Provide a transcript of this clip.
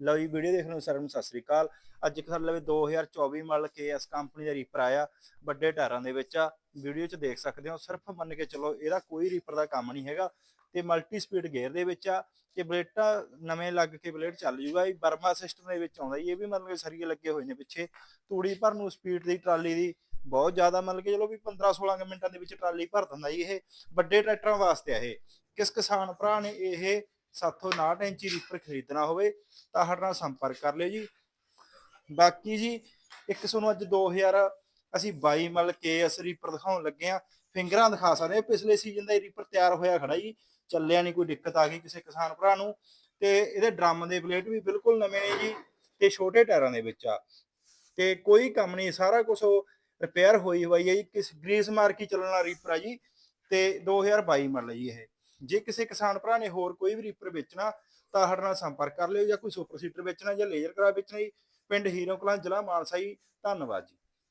ਲਓ ਜੀ ਵੀਡੀਓ ਦੇਖਣ ਨੂੰ ਸਾਰਿਆਂ ਨੂੰ ਸਤਿ ਸ੍ਰੀ ਅਕਾਲ। ਅੱਜ ਇੱਕ ਸਾਡੇ ਲਵੇ 2024 ਮਾਡਲ KS ਕੰਪਨੀ ਦਾ ਰੀਪਰ ਆਇਆ, ਵੱਡੇ ਟਾਇਰਾਂ ਦੇ ਵਿੱਚ ਆ। ਵੀਡੀਓ 'ਚ ਦੇਖ ਸਕਦੇ ਹੋ, ਸਿਰਫ ਮੰਨ ਕੇ ਚਲੋ ਇਹਦਾ ਕੋਈ ਰੀਪਰ ਦਾ ਕੰਮ ਨਹੀਂ ਹੈਗਾ ਤੇ ਮਲਟੀ ਸਪੀਡ ਗੇਅਰ ਦੇ ਵਿੱਚ ਆ ਕਿ ਬਲੇਟਾਂ ਨਵੇਂ ਲੱਗ ਕੇ ਬਲੇਟ ਚੱਲ ਜੂਗਾ ਇਹ ਬਰਮਾ ਸਿਸਟਮ ਦੇ ਵਿੱਚ ਆਉਂਦਾ ਜੀ, ਇਹ ਵੀ ਮਤਲਬ ਕਿ ਸਰੀਏ ਲੱਗੇ ਹੋਏ ਨੇ ਪਿੱਛੇ। ਤੂੜੀ ਭਰਨ ਨੂੰ ਸਪੀਡ ਦੀ ਟਰਾਲੀ ਦੀ ਬਹੁਤ ਜ਼ਿਆਦਾ ਮਤਲਬ ਕਿ ਚਲੋ ਵੀ 15 16 ਮਿੰਟਾਂ ਦੇ ਵਿੱਚ ਟਰਾਲੀ ਭਰ ਦਿੰਦਾ ਜੀ ਇਹ। ਵੱਡੇ ਟਰੈਕਟਰਾਂ ਵਾਸਤੇ ਆ ਇਹ। ਕਿਸ ਕਿਸਾਨ ਭਰਾ ਨੇ ਇਹ 759 ਇੰਚੀ ਰੀਪਰ ਖਰੀਦਣਾ ਹੋਵੇ ਤਾਂ ਸਾਡੇ ਨਾਲ ਸੰਪਰਕ ਕਰ ਲਿਓ ਜੀ। ਬਾਕੀ ਜੀ, ਇੱਕ ਤੁਹਾਨੂੰ ਅੱਜ 2000 ਅਸੀਂ 22 ਮਲ ਕੇ ਰੀਪਰ ਦਿਖਾਉਣ ਲੱਗੇ ਆ ਫਿੰਗਰਾਂ ਦਿਖਾ ਸਕਦੇ ਹਾਂ। ਪਿਛਲੇ ਸੀਜ਼ਨ ਦਾ ਰੀਪਰ ਤਿਆਰ ਹੋਇਆ ਖੜਾ ਜੀ। ਚੱਲਿਆ ਨਹੀਂ ਕੋਈ ਦਿੱਕਤ ਆ ਗਈ ਕਿਸੇ ਕਿਸਾਨ ਭਰਾ ਨੂੰ। ਤੇ ਇਹਦੇ ਡਰਮ ਦੇ ਪਲੇਟ ਵੀ ਬਿਲਕੁਲ ਨਵੇਂ ਨੇ ਜੀ ਤੇ ਛੋਟੇ ਟਾਇਰਾਂ ਦੇ ਵਿੱਚ ਆ। ਤੇ ਕੋਈ ਕੰਮ ਨਹੀਂ ਸਾਰਾ ਕੁਝ ਰਿਪੇਅਰ ਹੋਈ ਹੋਈ ਹੈ ਜੀ। ਕਿਸ ਗ੍ਰੀਸ ਮਾਰ ਕੇ ਚੱਲਣ ਵਾਲਾ ਰੀਪਰ ਆ ਜੀ। ਤੇ 2022 ਮਾਡਲ ਜੀ ਇਹ। ਜੇ ਕਿਸੇ ਕਿਸਾਨ ਭਰਾ ਨੇ ਹੋਰ ਕੋਈ ਵੀ ਰੀਪਰ ਵੇਚਣਾ, ਤਾਂ ਸਾਡੇ ਨਾਲ ਸੰਪਰਕ ਕਰ ਲਿਓ ਜਾਂ ਕੋਈ ਸੁਪਰ ਸੀਟਰ ਵੇਚਣਾ ਜਾਂ ਲੇਜ਼ਰ ਕਰਾ ਵੇਚਣਾ ਜੀ। ਪਿੰਡ ਹੀਰੋ ਕਲਾਂ ਜ਼ਿਲ੍ਹਾ ਮਾਨਸਾ ਜੀ ਧੰਨਵਾਦ ਜੀ।